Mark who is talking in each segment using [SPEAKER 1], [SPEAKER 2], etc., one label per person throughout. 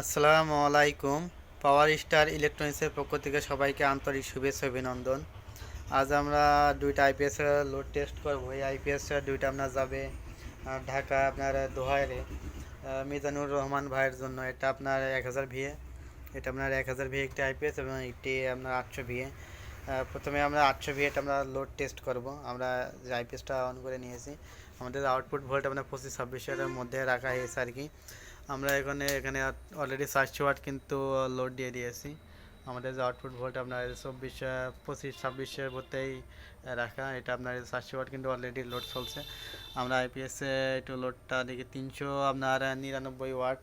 [SPEAKER 1] আসসালামু আলাইকুম। পাওয়ার স্টার ইলেকট্রনিক্সের পক্ষ থেকে সবাইকে আন্তরিক শুভেচ্ছা অভিনন্দন। আজ আমরা দুইটা আইপিএস লোড টেস্ট করব। এই আইপিএস দুইটা আপনার যাবে ঢাকা আপনার দোহাইরে মিজানুর রহমান ভাইয়ের জন্য। এটা আপনার এক হাজার ভিএ। এটা আপনার এক হাজার ভিএ একটি আইপিএস এবং একটি আপনার আটশো ভিএ। প্রথমে আমরা আটশো ভিএটা আমরা লোড টেস্ট করব। আমরা যে আইপিএসটা অন করে নিয়েছি, আমাদের আউটপুট ভোল্ট আপনার পঁচিশ ছাব্বিশের মধ্যে রাখা হয়েছে আর কি। আমরা এখানে এখানে অলরেডি চারশো ওয়াট কিন্তু লোড দিয়ে দিয়েছি। আমাদের যে আউটপুট ভোল্ট আপনার চব্বিশ, পঁচিশ ছাব্বিশের মধ্যেই রাখা, এটা আপনার চারশো ওয়াট কিন্তু অলরেডি লোড চলছে। আমরা আইপিএসে একটু লোডটা দেখি, তিনশো আপনার নিরানব্বই ওয়াট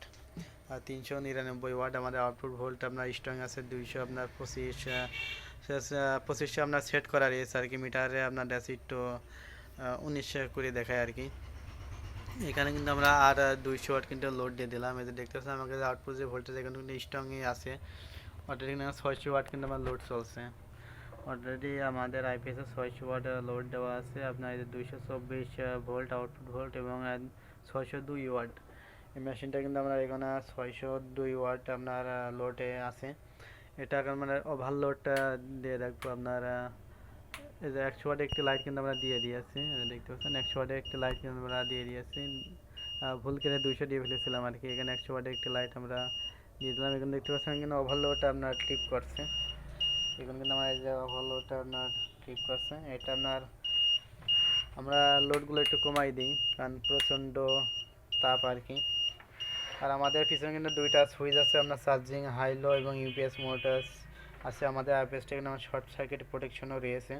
[SPEAKER 1] তিনশো নিরানব্বই ওয়াট আমাদের আউটপুট ভোল্ট আপনার স্ট্রং আছে, দুইশো আপনার পঁচিশ পঁচিশশো আপনার সেট করা রয়েছে আর কি, মিটারে আপনার ড্যাশ একটু উনিশশো কুড়ি দেখায় আর কি। এখানে কিন্তু আমরা আর দুইশো ওয়াট কিন্তু লোড দিয়ে দিলাম। যে দেখতে পাচ্ছেন আমাকে আউটপুট যে ভোল্টেজ এখানে কিন্তু স্ট্রংই আছে। অলরেডি কিন্তু ছয়শো ওয়াট কিন্তু আমার লোড চলছে। অলরেডি আমাদের আইপিএসে ছয়শো ওয়াট লোড দেওয়া আছে। আপনার দুইশো চব্বিশ ভোল্ট আউটপুট ভোল্ট এবং ছয়শো দুই ওয়াট। এই মেশিনটা কিন্তু আমরা এখানে ছয়শো দুই ওয়াট আপনার লোডে আছে। এটা মানে ওভারলোডটা দিয়ে রাখব আপনার এই যে একশো ওয়াটে একটি লাইট কিন্তু আমরা দিয়ে দিয়েছি দেখতে পাচ্ছেন একশো ওয়াটে একটি লাইট কিন্তু আমরা দিয়ে দিয়েছি। ভুল করে দুইশো দিয়ে ফেলেছিলাম আর কি, এখানে একশো ওয়াটে একটি লাইট আমরা দিয়ে দিলাম। এখানে দেখতে পাচ্ছেন কিন্তু ওভারলোডটা আপনার ট্রিপ করছে। এখানে কিন্তু আমার এই যে ওভারলোডটা আপনার ট্রিপ করছে, এটা আপনার আমরা লোডগুলো একটু কমাই দিই, কারণ প্রচণ্ড তাপ আর কি। আর আমাদের পিছনে কিন্তু দুইটা সুইচ আছে, আপনার চার্জিং হাই লো এবং ইউপিএস মোটরস আছে। আমাদের আইপিএসটা কিন্তু আমার শর্ট সার্কিট প্রোটেকশনও রয়েছে।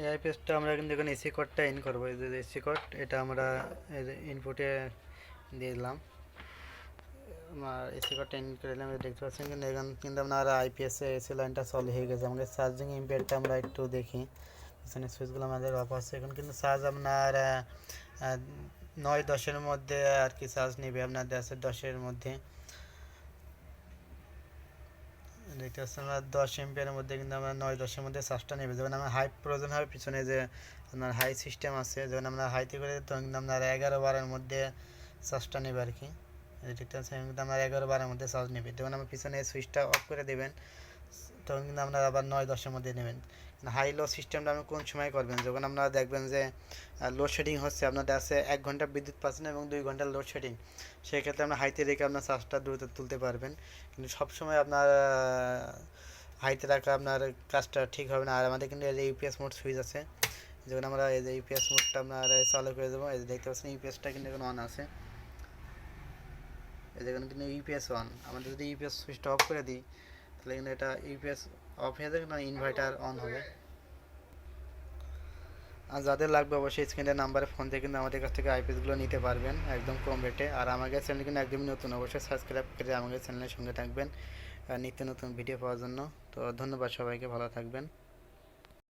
[SPEAKER 1] এই আইপিএসটা আমরা কিন্তু এখন এসি কোডটা ইন করব। এই যে এসি কোড এটা আমরা ইনপুটে দিয়ে দিলাম। আমার এসি কোডটা ইন করে দিলাম দেখতে পাচ্ছেন কিন্তু এখন কিন্তু আপনার আইপিএস এসি লাইনটা চালু হয়ে গেছে। আমাদের চার্জিং ইম্পিয়ারটা আমরা একটু দেখি। পিছনে সুইচগুলো আমাদের অফ আছে। এখন কিন্তু চার্জ আপনার নয়, দশের মধ্যে আর কি চার্জ নেবে আপনার, দশের দশের মধ্যে। দেখতে পাচ্ছেন আমরা দশ এমপিয়ারের মধ্যে কিন্তু আমরা নয় দশের মধ্যে চার্জটা নেবে। যখন আমরা হাই প্রয়োজন হবে পিছনে যে আপনার হাই সিস্টেম আছে যখন আমরা হাইতে করে তখন কিন্তু আপনার এগারো বারের মধ্যে চার্জটা নেবে আর কি। দেখতে পাচ্ছেন, কিন্তু আমরা এগারো বারের মধ্যে চার্জ নেবে। যখন আমরা পিছনে সুইচটা অফ করে দেবেন তখন কিন্তু আপনারা আবার নয়, দশের মধ্যে নেবেন। হাই লো সিস্টেমটা আপনি কোন সময় করবেন? যখন আপনারা দেখবেন যে লোডশেডিং হচ্ছে, আপনাদের আছে এক ঘণ্টা বিদ্যুৎ পাচ্ছেন এবং দুই ঘণ্টা লোডশেডিং সেক্ষেত্রে আপনার হাইতে রেখে আপনার চার্জটা দ্রুত তুলতে পারবেন। কিন্তু সবসময় আপনার হাইতে রাখা আপনার কাজটা ঠিক হবে না। আর আমাদের কিন্তু এই যে ইউপিএস মোড সুইচ আছে, যখন আমরা এই যে ইউপিএস মোডটা আপনার চালু করে দেবো, এই যে দেখতে পাচ্ছেন ইউপিএসটা কিন্তু এখন অন আছে। এই দেখুন কিন্তু ইউপিএস অন আমাদের যদি ইউপিএস সুইচটা অফ করে দিই তাহলে কিন্তু এটা ইউপিএস অফ হয়ে যাবে না ইনভার্টার অন হবে। আর যাদের লাগবে অবশ্যই স্ক্রিনের নাম্বারে ফোন থেকে কিন্তু আমাদের কাছ থেকে আইপিএসগুলো নিতে পারবেন একদম কম রেটে আর আমাদের চ্যানেল কিন্তু একদমই নতুন, অবশ্যই সাবস্ক্রাইব করে আমাদের চ্যানেলের সঙ্গে থাকবেন। নিত্য নতুন ভিডিও পাওয়ার জন্য। তো ধন্যবাদ সবাইকে, ভালো থাকবেন।